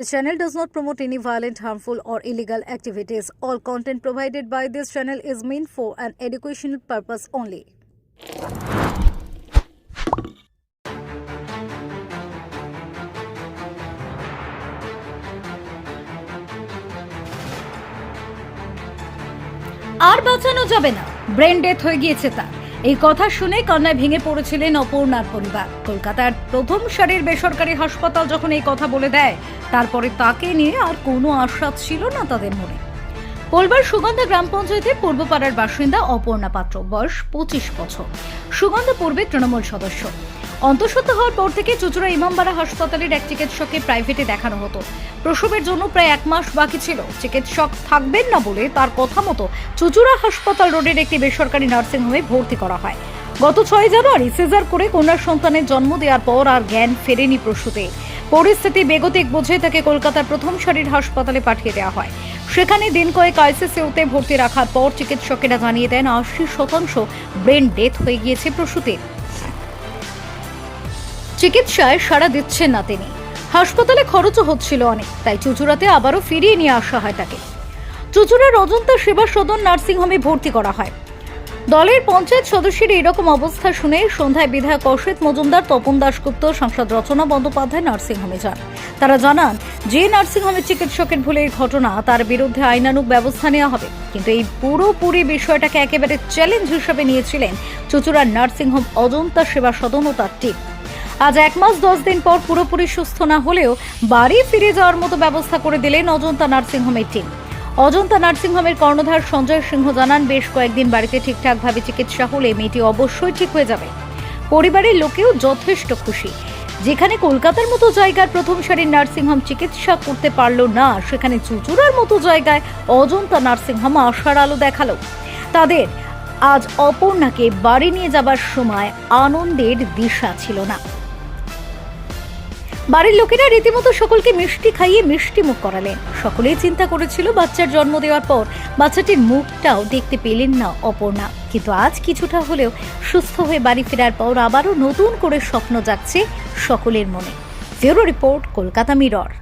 The channel does not promote any violent, harmful, or illegal activities. All content provided by this channel is meant for an educational purpose only. আর বাঁচানো যাবে না brain death হয়ে গিয়েছে তার এই কথা শুনে কান্নায় ভেঙে পড়েছিলেন অপর্ণার পরিবার। কলকাতার প্রথম সারির বেসরকারি হাসপাতাল যখন এই কথা বলে দেয়, তারপরে তাকে নিয়ে আর কোনো আশ্বাস ছিল না তাদের মনে। পোলবার সুগন্ধা গ্রাম পঞ্চায়েতের পূর্বপাড়ার বাসিন্দা অপর্ণা পাত্র, বয়স পঁচিশ বছর। সুগন্ধা পূর্বে তৃণমূল সদস্য। অন্তঃসত্ত্বা হওয়ার পর থেকে চুচুড়া ইমামবাড়া হাসপাতালের এক চিকিৎসককে প্রাইভেটে দেখানো হতো। প্রসবের জন্য প্রায় এক মাস বাকি ছিল। চিকিৎসক থাকবেন না বলে তার কথা মতো চুচুড়া হাসপাতাল রোডের একটি বেসরকারি নার্সিংহোমে ভর্তি করা হয়। গত ছয় জানুয়ারি সিজার করে কন্যা সন্তানের জন্ম দেওয়ার পর আর জ্ঞান ফেরেনি প্রসূতে। পরিস্থিতি বেগতিক বুঝে তাকে কলকাতার প্রথম সারির হাসপাতালে পাঠিয়ে দেওয়া হয়। সেখানে দিন কয়েক আইসিসিউতে ভর্তি রাখার পর চিকিৎসকেরা জানিয়ে দেন আশি শতাংশ ব্রেন ডেথ হয়ে গিয়েছে প্রসূতির চিকিৎসায় সাড়া দিচ্ছেন না তিনি। হাসপাতালে খরচও হচ্ছিল অনেক, তাই চুচুড়াতে আবারও ফিরিয়ে নিয়ে আসা হয় তাকে। চুচুড়ার অজন্তা সেবা সদন নার্সিংহোমে ভর্তি করা হয়। দলের পঞ্চায়েত সদস্যের এরকম অবস্থা শুনে সন্ধ্যায় বিধায়ক অশ্বিত মজুমদার, তপন দাশগুপ্ত, সাংসদ রচনা বন্দ্যোপাধ্যায় নার্সিংহোমে যান। তারা জানান, যে নার্সিংহোমের চিকিৎসকের ভুলে এই ঘটনা, তার বিরুদ্ধে আইনানুগ ব্যবস্থা নেওয়া হবে। কিন্তু এই পুরোপুরি বিষয়টাকে একেবারে চ্যালেঞ্জ হিসেবে নিয়েছিলেন চুচুড়ার নার্সিংহোম অজন্তা সেবা সদন ও তার টিম আজ এক মাস দশ দিন পর পুরোপুরি সুস্থ না হলেও বাড়ি ফিরে যাওয়ার মতো ব্যবস্থা করে দিলেন অজন্তা নার্সিংহোমের টিম অজন্তা নার্সিংহোমের কর্ণধার সঞ্জয় সিংহ জানান, বেশ কয়েকদিন বাড়িতে ঠিকঠাকভাবে চিকিৎসা হলে মেয়েটি অবশ্যই ঠিক হয়ে যাবে। পরিবারের লোকেও যথেষ্ট খুশি। যেখানে কলকাতার মতো জায়গার প্রথম সারির নার্সিংহোম চিকিৎসা করতে পারল না, সেখানে চুচুড়ার মতো জায়গায় অজন্তা নার্সিংহোম আশার আলো দেখাল। তাদের আজ অপর্ণাকে বাড়ি নিয়ে যাবার সময় আনন্দের দিশা ছিল না। বাড়ির লোকেরা রীতিমতো সকলকে মিষ্টি খাইয়ে মিষ্টি মুখ করালেন সকলেই চিন্তা করেছিল বাচ্চার জন্ম দেওয়ার পর বাচ্চাটির মুখটাও দেখতে পেলেন না অপর্ণা। কিন্তু আজ কিছুটা হলেও সুস্থ হয়ে বাড়ি ফেরার পর আবারও নতুন করে স্বপ্ন যাচ্ছে সকলের মনে। ব্যুরো রিপোর্ট, কলকাতা মিরর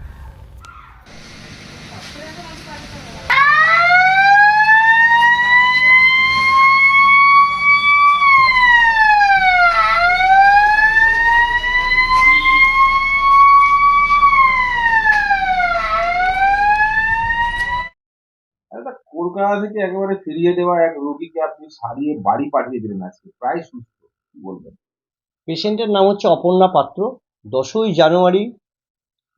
একটা কলকাতা থেকে একেবারে ফিরিয়ে দেওয়া এক রোগীকে আপনি সারিয়ে বাড়ি পাঠিয়ে দিলেন আজকে। প্রায় সুস্থ, কি বলবেন? পেশেন্টের নাম হচ্ছে অপর্ণা পাত্র। দশই জানুয়ারি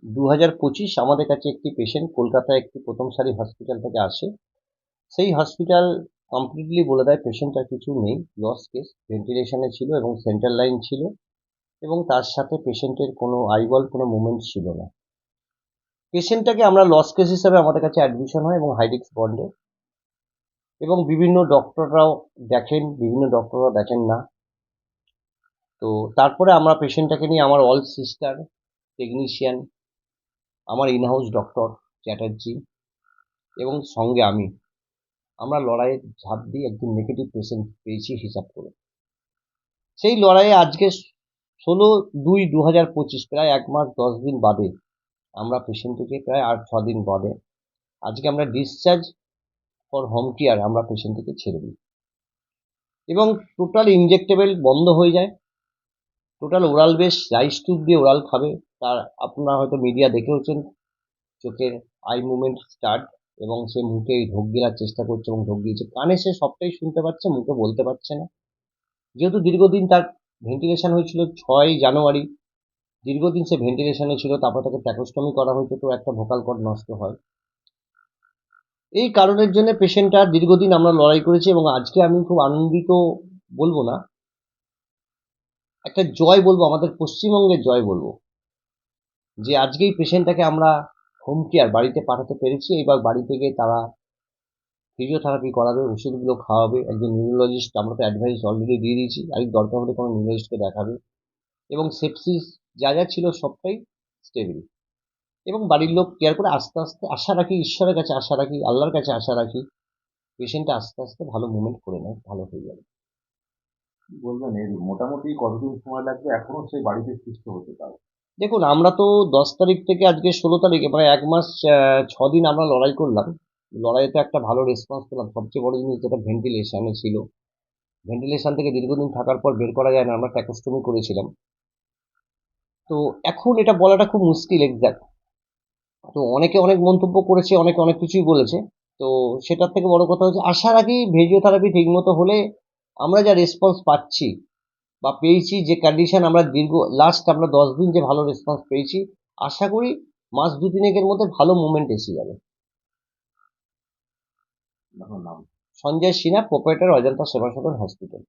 দু হাজার পঁচিশ আমাদের কাছে একটি পেশেন্ট কলকাতায় একটি প্রথম সারি হসপিটাল থেকে আসে। সেই হসপিটাল কমপ্লিটলি বলে দেয় পেশেন্ট আর কিছু নেই। লস কেস ভেন্টিলেশনে ছিল এবং সেন্ট্রাল লাইন ছিল এবং তার সাথে পেশেন্টের কোনো আইবল কোনো মুভমেন্ট ছিল না। পেশেন্টটাকে আমরা লস কেস হিসাবে আমাদের কাছে অ্যাডমিশন হয় এবং হাইডিক্স বন্ডে এবং বিভিন্ন ডক্টররাও দেখেন, বিভিন্ন ডক্টররাও দেখেন না। তো তারপরে আমরা পেশেন্টটাকে নিয়ে, আমার অল সিস্টার টেকনিশিয়ান আমার ইনহাউস ডক্টর চ্যাটার্জি, এবং সঙ্গে আমি। আমরা লড়াইয়ের ঝাঁপ দিয়ে একজন নেগেটিভ পেশেন্ট পেয়েছি হিসাব করে। সেই লড়াইয়ে আজকে ষোলো দুই দু হাজার পঁচিশ, প্রায় এক মাস দশ দিন বাদে আমরা পেশেন্টটিকে প্রায় আট, ছ দিন বাদে, আজকে আমরা ডিসচার্জ ফর হোম কেয়ার আমরা পেশেন্টটিকে ছেড়ে দিই। এবং টোটাল ইনজেক্টেবল বন্ধ হয়ে যায়। টোটাল ওরাল বেশ রাইস টিউব দিয়ে ওরাল খাবে। তার আপনারা হয়তো মিডিয়া দেখেওছেন, চোখের আই মুভমেন্ট স্টার্ট এবং সে মুখে ঢোক গেলার চেষ্টা করছে এবং ঢোক দিয়েছে কানে সে সবটাই শুনতে পাচ্ছে, মুখে বলতে পারছে না। যেহেতু দীর্ঘদিন তার ভেন্টিলেশন হয়েছিল ছয় জানুয়ারি, দীর্ঘদিন সে ভেন্টিলেশনে ছিল, তারপর তাকে ট্যাকোস্টমি করা হয়েছে, তো একটা ভোকাল কর্ড নষ্ট হয়। এই কারণের জন্য পেশেন্টটা দীর্ঘদিন আমরা লড়াই করেছি এবং আজকে আমি খুব আনন্দিত বলব না। একটা জয় বলব, আমাদের পশ্চিমবঙ্গের জয় বলব। যে আজকেই পেশেন্টটাকে আমরা হোম কেয়ার বাড়িতে পাঠাতে পেরেছি এবার বাড়ি থেকে তারা ফিজিওথেরাপি করাবে, ওষুধগুলো খাওয়াবে, একজন নিউরোলজিস্ট আমরা তো অ্যাডভাইস অলরেডি দিয়ে দিয়েছি, আর দরকার হলে কোনো নিউরোলজিস্টকে দেখাবে। এবং সেপসিস যা যা ছিল সবটাই স্টেবল এবং বাড়ির লোক কেয়ার করে আস্তে আস্তে আশা রাখি ঈশ্বরের কাছে আশা রাখি আল্লাহর কাছে আশা রাখি পেশেন্টটা আস্তে আস্তে ভালো মুভমেন্ট করে নেয় ভালো হয়ে যাবে। বলবেন এর মোটামুটি কতদিন সময় লাগবে? এখনও সেই বাড়িতে সুস্থ হতে পারে। দেখুন আমরা তো দশ তারিখ থেকে আজকে ষোলো তারিখে প্রায় এক মাস ছ দিন আমরা লড়াই করলাম। লড়াইতে একটা ভালো রেসপন্স পেলাম। সবচেয়ে বড় জিনিস যেটা ভেন্টিলেশনে ছিল। ভেন্টিলেশন থেকে দীর্ঘদিন থাকার পর বের করা যায় না আমরা ট্যাকোস্টমি করেছিলাম। তো এখন এটা বলাটা খুব মুশকিল এক্সাক্ট তো অনেকে অনেক মন্তব্য করেছে, অনেকে অনেক কিছুই বলেছে। তো সেটার থেকে বড় কথা হচ্ছে আসার আগেই ভেজিওথেরাপি ঠিকমতো হলে আমরা যা রেসপন্স পাচ্ছি বা পেয়েছি, যে কন্ডিশন আমরা দীর্ঘ লাস্ট আমরা দশ দিন যে ভালো রেসপন্স পেয়েছি, আশা করি মাস দু তিনেকের মধ্যে ভালো মুভমেন্ট এসে যাবে। সঞ্জয় সিনহা প্রোপারেটর অজন্তা সেবা সদন হসপিটাল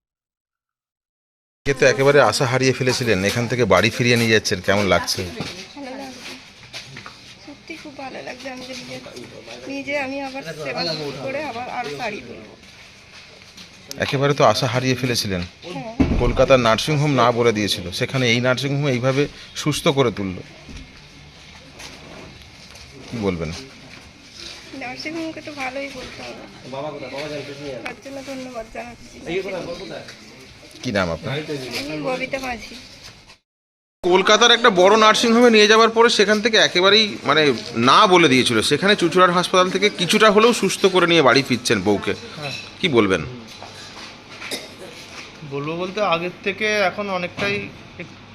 তো একেবারে আশা হারিয়ে ফেলেছিলেন, এখান থেকে বাড়ি ফিরিয়ে নিয়ে যাচ্ছেন, কেমন লাগছে? ভালো লাগছে আমি নিজে। নিজে আমি আবার সেবা করে আবার আরও শাড়ি পরবো। একেবারে তো আশা হারিয়ে ফেলেছিলেন। হ্যাঁ। কলকাতার নার্সিংহোম না বলে দিয়েছিল। সেখানে এই নার্সিংহোম এইভাবে সুস্থ করে তুলল। কি বলবেন? নার্সিংহোমকে তো ভালোই বলতে হবে। তার জন্য ধন্যবাদ জানাচ্ছি। কি নাম আপনার? ববিতা মাঝি। কলকাতার একটা বড় নার্সিংহোমে নিয়ে যাওয়ার পরে সেখান থেকে একেবারেই মানে না বলে দিয়েছিল। সেখানে চুচুড়ার হাসপাতাল থেকে কিছুটা হলেও সুস্থ করে নিয়ে বাড়ি ফিরছেন বউকে। কি বলবেন? বলব বলতে আগের থেকে এখন অনেকটাই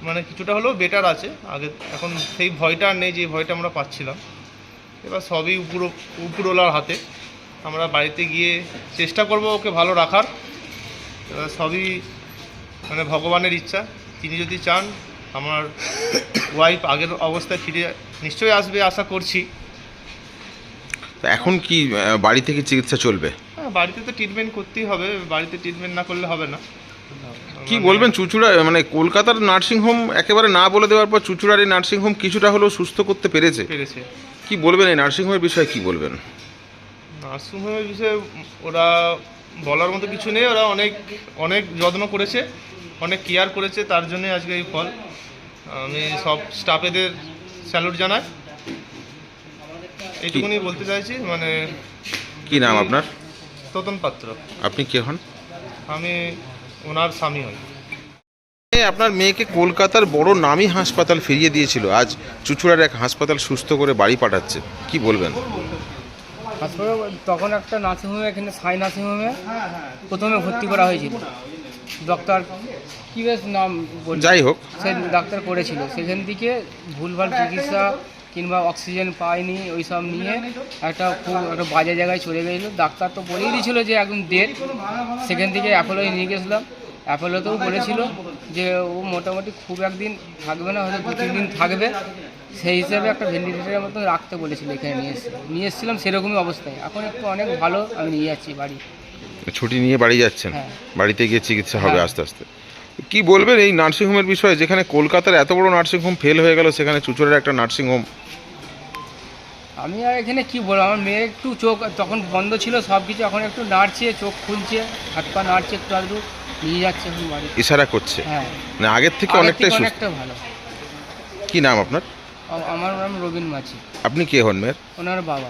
মানে কিছুটা হলেও বেটার আছে। আগে এখন সেই ভয়টা আর নেই যে ভয়টা আমরা পাচ্ছিলাম। এবার সবই উপর উপরওয়ালার হাতে। আমরা বাড়িতে গিয়ে চেষ্টা করব ওকে ভালো রাখার। এবার সবই মানে ভগবানের ইচ্ছা। তিনি যদি চান আমার ওয়াইফ আগের অবস্থায় ফিরে নিশ্চয়ই আসবে আশা করছি। তো এখন কি আহ, বাড়ি থেকে চিকিৎসা চলবে? হ্যাঁ বাড়িতে তো ট্রিটমেন্ট করতেই হবে বাড়িতে ট্রিটমেন্ট না করলে হবে না। কি মানে- বলবেন চুচুড়া মানে কলকাতার নার্সিংহোম একেবারে না বলে দেওয়ার পর চুচুড়ার এই নার্সিংহোম কিছুটা হলেও সুস্থ করতে পেরেছে? পেরেছে। কি বলবেন এই নার্সিংহোমের বিষয়ে কি বলবেন? নার্সিংহোমের বিষয়ে ওরা বলার মতো কিছু নেই ওরা অনেক অনেক যত্ন করেছে। অনেক কেয়ার করেছে তার জন্য আজকে এই ফল। আমি সব স্টাফেদের স্যালুট জানাই। এইটুকুনি বলতে চাইছি মানে কি নাম আপনার? তোতন পাত্র। আপনি কে হন? আমি ওনার স্বামী হই। আপনার মেয়েকে কলকাতার বড় নামী হাসপাতাল ফিরিয়ে দিয়েছিল। আজ চুচুড়ার এক হাসপাতাল সুস্থ করে বাড়ি পাঠাচ্ছে। কি বলবেন? হাসপাতাল তখন একটা নার্সিংহোমে এখানে সাই নার্সিংহোমে প্রথমে ভর্তি করা হয়েছিল। ডক্টর কি বেশ নাম যাই হোক। সে ডাক্তার করেছিল। সেখান থেকে ভুলভাল চিকিৎসা কিংবা অক্সিজেন পায়নি ওই সব নিয়ে একটা খুব একটা বাজে জায়গায় চলে গেছিল। ডাক্তার তো বলেই দিয়েছিল যে একদম ডেট সেখান থেকে অ্যাপোলোয় নিয়ে গেছিলাম অ্যাপোলোতেও বলেছিল যে ও মোটামুটি খুব একদিন থাকবে না হয়তো দু তিন দিন থাকবে। সেই হিসাবে একটা ভেন্টিলেটারের মতো রাখতে বলেছিল এখানে নিয়ে এসে। নিয়ে এসেছিলাম সেরকমই অবস্থায়। এখন একটু অনেক ভালো আমি নিয়ে যাচ্ছি বাড়ি। ছুটি নিয়ে বাড়ি যাচ্ছেন। হ্যাঁ। বাড়িতে গিয়ে চিকিৎসা হবে হ্যাঁ। আস্তে আস্তে। কি বলবেন এই নার্সিংহোমের বিষয়ে? যেখানে কলকাতার এত বড় নার্সিংহোম ফেল হয়ে গেল সেখানে চুচুড়ার একটা নার্সিংহোম। আমি আর এখানে কি বলব? আমার মেয়ে একটু চোখ তখন বন্ধ ছিল সব কিছু এখন একটু নাড়ছে চোখ খুলছে হাত পা নাড়ছে একটু আধটু নিয়ে যাচ্ছে এখন বাড়ি। ইশারা করছে। হ্যাঁ। মানে আগের থেকে অনেকটাই সুস্থ। অনেকটা ভালো। কি নাম আপনার? আমার নাম রবীন মাঝি। আপনি কে হন মেয়ের? ওনার বাবা।